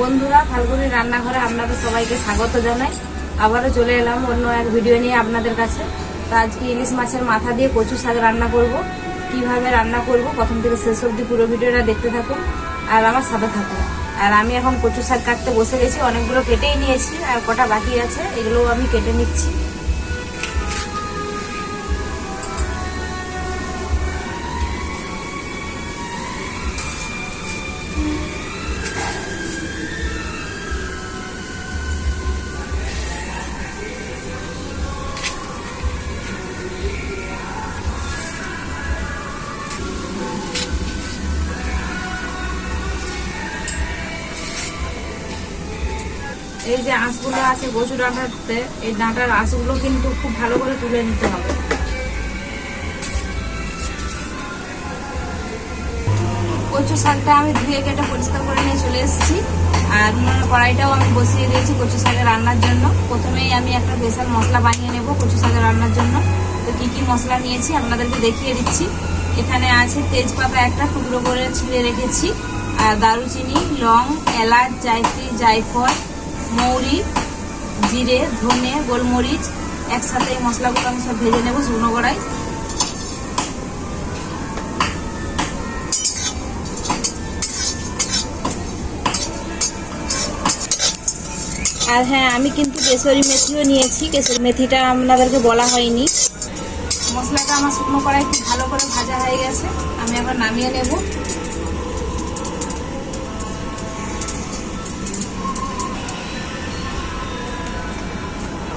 বন্ধুরা ফাল্গুনি রান্নাঘরে আপনাদের সবাইকে স্বাগত জানাই। আবারও চলে এলাম অন্য এক ভিডিও নিয়ে আপনাদের কাছে। তো আজকে ইলিশ মাছের মাথা দিয়ে কচু শাক রান্না করব। কীভাবে রান্না করব, প্রথম থেকে শেষ অব্দি পুরো ভিডিওটা দেখতে থাকুন আর আমার সাথে থাকুন। আর আমি এখন কচু শাক কাটতে বসে গেছি, অনেকগুলো কেটেই নিয়েছি আর কটা বাকি আছে, এগুলোও আমি কেটে নিচ্ছি। যে আঁশগুলো আছে কচু ডাঁটাতে এই ডাঁটার আঁশগুলো কিন্তু খুব ভালো করে তুলে নিতে হবে। কচু শাকটা আমি ধুয়ে কেটে পরিষ্কার করে নিয়ে চলে এসেছি। আর কড়াইটাও আমি বসিয়ে দিয়েছি কচু শাকের রান্নার জন্য। প্রথমেই আমি একটা স্পেশাল মশলা বানিয়ে নেব কচু শাকের রান্নার জন্য। তো কী কী মশলা নিয়েছি আপনাদেরকে দেখিয়ে দিচ্ছি। এখানে আছে তেজপাতা একটা টুকরো করে ছিঁড়ে রেখেছি। আর দারুচিনি, লং, এলাচ, জায়ত্রী, জায়ফল মৌরি, জিরে, ধনে, গোলমরিচ, একসাথে এই মশলাগুলো আমি সব ভেজে নেব শুকনো কড়াই। আর হ্যাঁ আমি কিন্তু কেশরি মেথিও নিয়েছি, কেশরি মেথিটা আপনাদেরকে বলা হয়নি। মশলাটা আমার শুকনো কড়াই খুব ভালো করে ভাজা হয়ে গেছে, আমি আবার নামিয়ে নেব।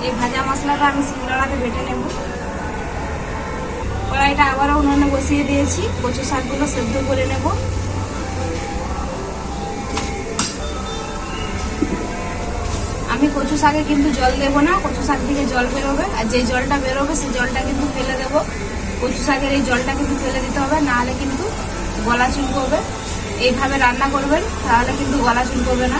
এই ভাজা মশলাটা আমি শিলনোড়াতে বেটে নেব। কড়াইটা আবারও উনুনে বসিয়ে দিয়েছি। কচু শাকগুলো সেদ্ধ করে নেব। আমি কচু শাকে কিন্তু জল দেব না, কচু শাক থেকে জল বেরোবে। আর যে জলটা বেরোবে সেই জলটা কিন্তু ফেলে দেব। কচু শাকের এই জলটা কিন্তু ফেলে দিতে হবে নাহলে কিন্তু গলা চুলকবে। এইভাবে রান্না করবেন, তাহলে কিন্তু গলা চুলকবে না।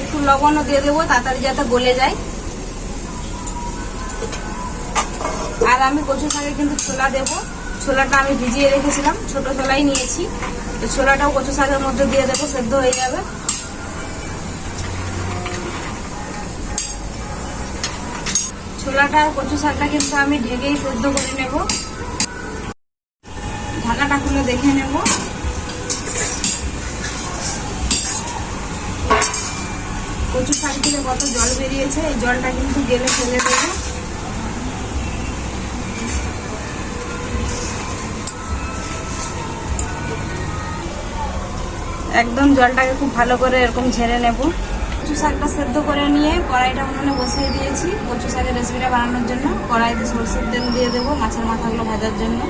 একটু লবণও দিয়ে দেবো, তাড়াতাড়ি যাতে গলে যায়। আর আমি কচু শাকে কিন্তু ছোলা দেবো। ছোলাটা আমি ভিজিয়ে রেখেছিলাম, ছোট ছোলাই নিয়েছি। তো ছোলাটাও কচু শাকের মধ্যে দিয়ে দেবো, সেদ্ধ হয়ে যাবে। ছোলাটা আর কচু শাকটা কিন্তু আমি ঢেকেই সেদ্ধ করে নেব। ঢাকাটা খুলে দেখে নেব। কচু শাক থেকে কত জল বেরিয়েছে, এই জলটা কিন্তু গেলে ফেলে দেবো। একদম জলটাকে খুব ভালো করে এরকম ঝেড়ে নেব। কচু শাকটা সেদ্ধ করে নিয়ে কড়াইটা উনুনে বসিয়ে দিয়েছি। কচু শাকের রেসিপিটা বানানোর জন্য কড়াইতে সরষের তেল দিয়ে দেবো, মাছের মাথাগুলো ভাজার জন্য।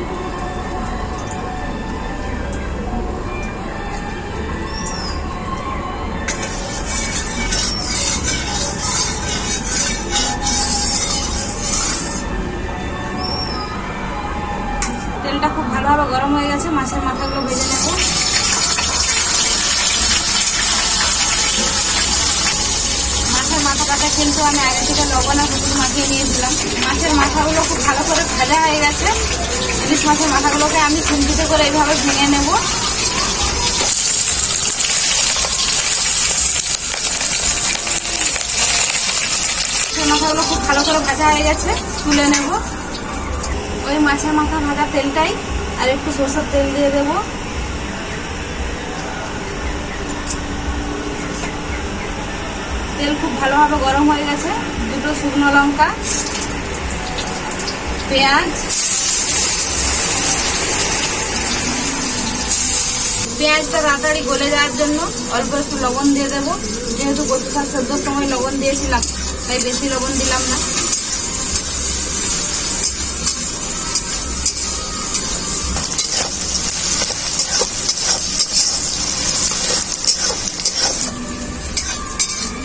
গেছে, মাছের মাথাগুলো ভেজে নেব। মাছের মাথাটাতে কিন্তু আমি আগে থেকে লবণ হলুদ মাখিয়ে নিয়েছিলাম। মাছের মাথাগুলো খুব ভালো করে ভাজা হয়ে গেছে। ইলিশ মাছের মাথাগুলোকে আমি খুন্তিতে করে এইভাবে ভেঙে নেব। মাথাগুলো খুব ভালো করে ভাজা হয়ে গেছে, তুলে নেব। ওই মাছের মাথা ভাজা তেলটাই আর একটু সরষের তেল দিয়ে দেবো। তেল খুব ভালোভাবে গরম হয়ে গেছে। দুটো শুকনো লঙ্কা, পেঁয়াজ, পেঁয়াজটা তাড়াতাড়ি গলে যাওয়ার জন্য অল্প একটু লবণ দিয়ে দেবো। যেহেতু কচু শাক সময় লবণ দিয়েছিলাম, তাই বেশি লবণ দিলাম না।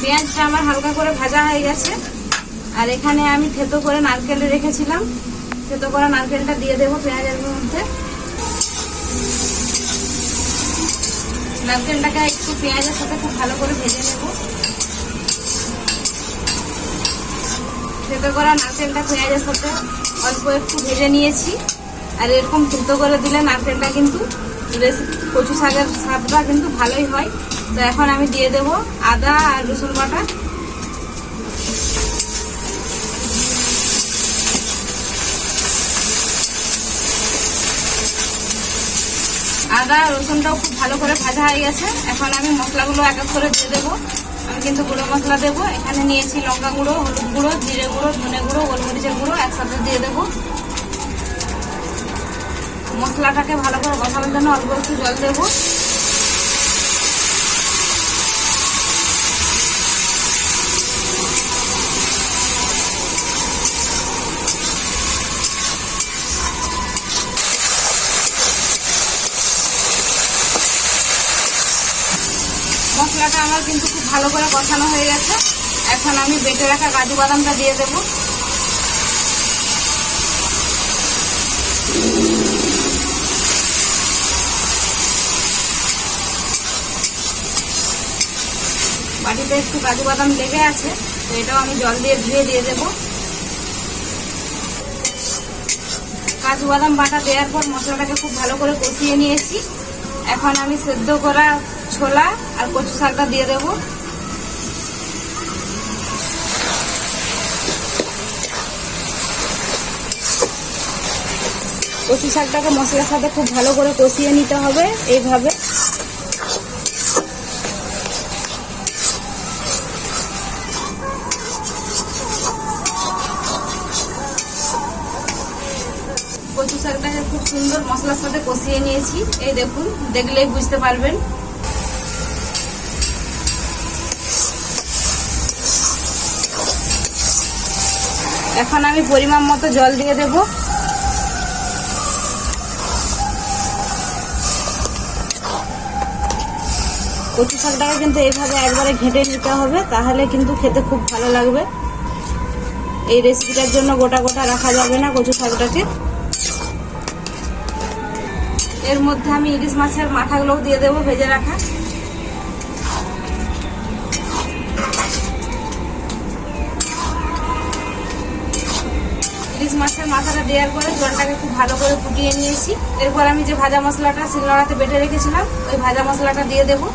পেঁয়াজটা আমার হালকা করে ভাজা হয়ে গেছে। আর এখানে আমি থেতো করে নারকেল রেখেছিলাম। থেতো করা নারকেলটা দিয়ে দেবো পেঁয়াজের মধ্যে। নারকেলটাকে একটু পেঁয়াজের সাথে খুব ভালো করে ভেজে নেব। থেতো করা নারকেলটা পেঁয়াজের সাথে অল্প একটু ভেজে নিয়েছি। আর এরকম থেতো করে দিলে নারকেলটা কিন্তু রেসিপি কচু শাকের স্বাদটা কিন্তু ভালোই হয়। তো এখন আমি দিয়ে দেব আদা আর রসুন বাটা। আদা রসুনটাও খুব ভালো করে ভাজা হয়ে গেছে। এখন আমি মশলাগুলো এক এক করে দিয়ে দেবো। আমি কিন্তু গুঁড়ো মশলা দেবো। এখানে নিয়েছি লঙ্কা গুঁড়ো, হলুদ গুঁড়ো, জিরে গুঁড়ো, ধনে গুঁড়ো, গোলমরিচের গুঁড়ো একসাথে দিয়ে দেবো। মশলাটাকে ভালো করে বসানোর জন্য অল্প একটু জল দেবো। মশলাটা কিন্তু খুব ভালো করে কষানো হয়ে গেছে। এখন আমি বেটে রাখা কাজু বাদামটা দিয়ে দেবো। বাটিতে একটু কাজু বাদাম লেগে আছে, তো এটাও আমি জল দিয়ে ধুয়ে দিয়ে দেবো। কাজু বাদাম বাটা দেওয়ার পর মশলাটাকে খুব ভালো করে কষিয়ে নিয়েছি। এখন আমি সেদ্ধ করা ছোলা আর কচু শাকটা দিয়ে দেব। কচু শাকটাকে মশলার সাথে খুব ভালো করে কষিয়ে নিতে হবে এইভাবে। মশলার সাথে কষিয়ে নিয়েছি। এই দেখুন, দেখলেই বুঝতে পারবেন। এখন আমি পরিমাণ মতো জল দিয়ে দেব। কচু শাকটাকে কিন্তু এইভাবে একবারে ঘেঁটে নিতে হবে, তাহলে কিন্তু খেতে খুব ভালো লাগবে। এই রেসিপিটার জন্য গোটা গোটা রাখা যাবে না কচু শাকটাকে। এর মধ্যে আমি ইলিশ মাছের মাথাগুলোও দিয়ে দেবো, ভেজে রাখা। ইলিশ মাছের মাথাটা দেওয়ার পরে জলটাকে খুব ভালো করে ফুটিয়ে নিয়েছি। এরপর আমি যে ভাজা মশলাটা শিলনোড়াতে বেটে রেখেছিলাম, ওই ভাজা মশলাটা দিয়ে দেবো।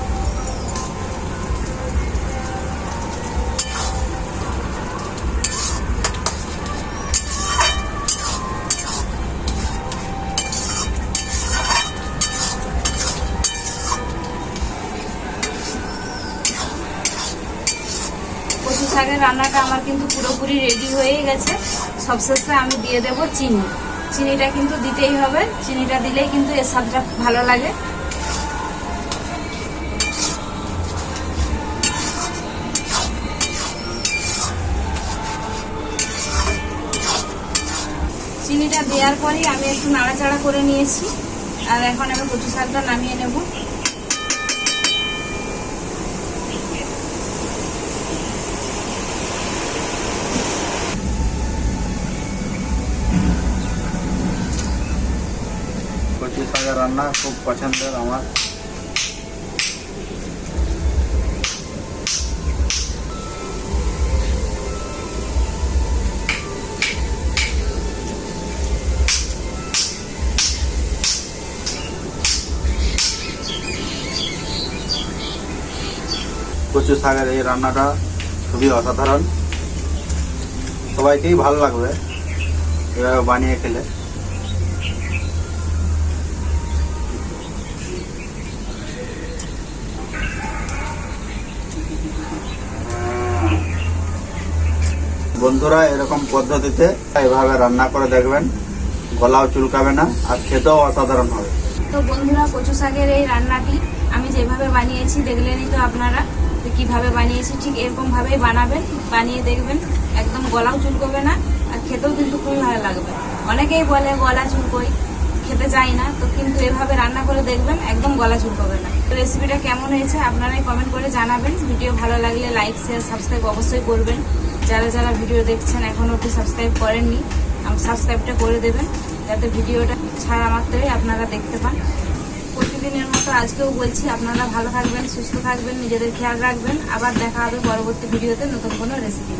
শাকের রান্নাটা আমার কিন্তু পুরোপুরি রেডি হয়ে গেছে। সবশেষে আমি দিয়ে দেব চিনি। চিনিটা কিন্তু দিতেই হবে। চিনিটা দিলেই কিন্তু এর স্বাদটা ভালো লাগে। চিনিটা দেওয়ার পরেই আমি একটু নাড়াচাড়া করে নিয়েছি। আর এখন আমি কচু শাকটা নামিয়ে নেব কচু শাকের রান্না খুব পছন্দের আমার। কচু শাকের এই রান্নাটা, খুবই অসাধারণ। সবাইকেই ভালো লাগবে এভাবে বানিয়ে খেলে। বন্ধুরা, এরকম পদ্ধতিতে এভাবে রান্না করে দেখবেন। গলাও চুলকাবে না আর খেতেও অসাধারণ হবে। তো বন্ধুরা, কচু শাকের এই রান্নাটি আমি যেভাবে বানিয়েছি দেখলেনই তো আপনারা কীভাবে বানিয়েছি, ঠিক এরকম ভাবেই বানাবেন, বানিয়ে দেখবেন। একদম গলাও চুলকবে না আর খেতেও কিন্তু খুবই ভালো লাগবে। অনেকেই বলে, গলা চুলকোই। খেতে চাই না, তো কিন্তু এভাবে রান্না করে দেখবেন, একদম গলা চুলকবে না। রেসিপিটা কেমন হয়েছে, আপনারাই কমেন্ট করে জানাবেন। ভিডিও ভালো লাগলে লাইক শেয়ার সাবস্ক্রাইব অবশ্যই করবেন। যারা যারা ভিডিও দেখছেন এখন অবধি সাবস্ক্রাইব করেননি সাবস্ক্রাইবটা করে দেবেন, যাতে ভিডিওটা ছাড়া মাত্রই আপনারা দেখতে পান। প্রতিদিনের মতো আজকেও বলছি, আপনারা ভালো থাকবেন, সুস্থ থাকবেন, নিজেদের খেয়াল রাখবেন। আবার দেখা হবে পরবর্তী ভিডিওতে নতুন কোনো রেসিপি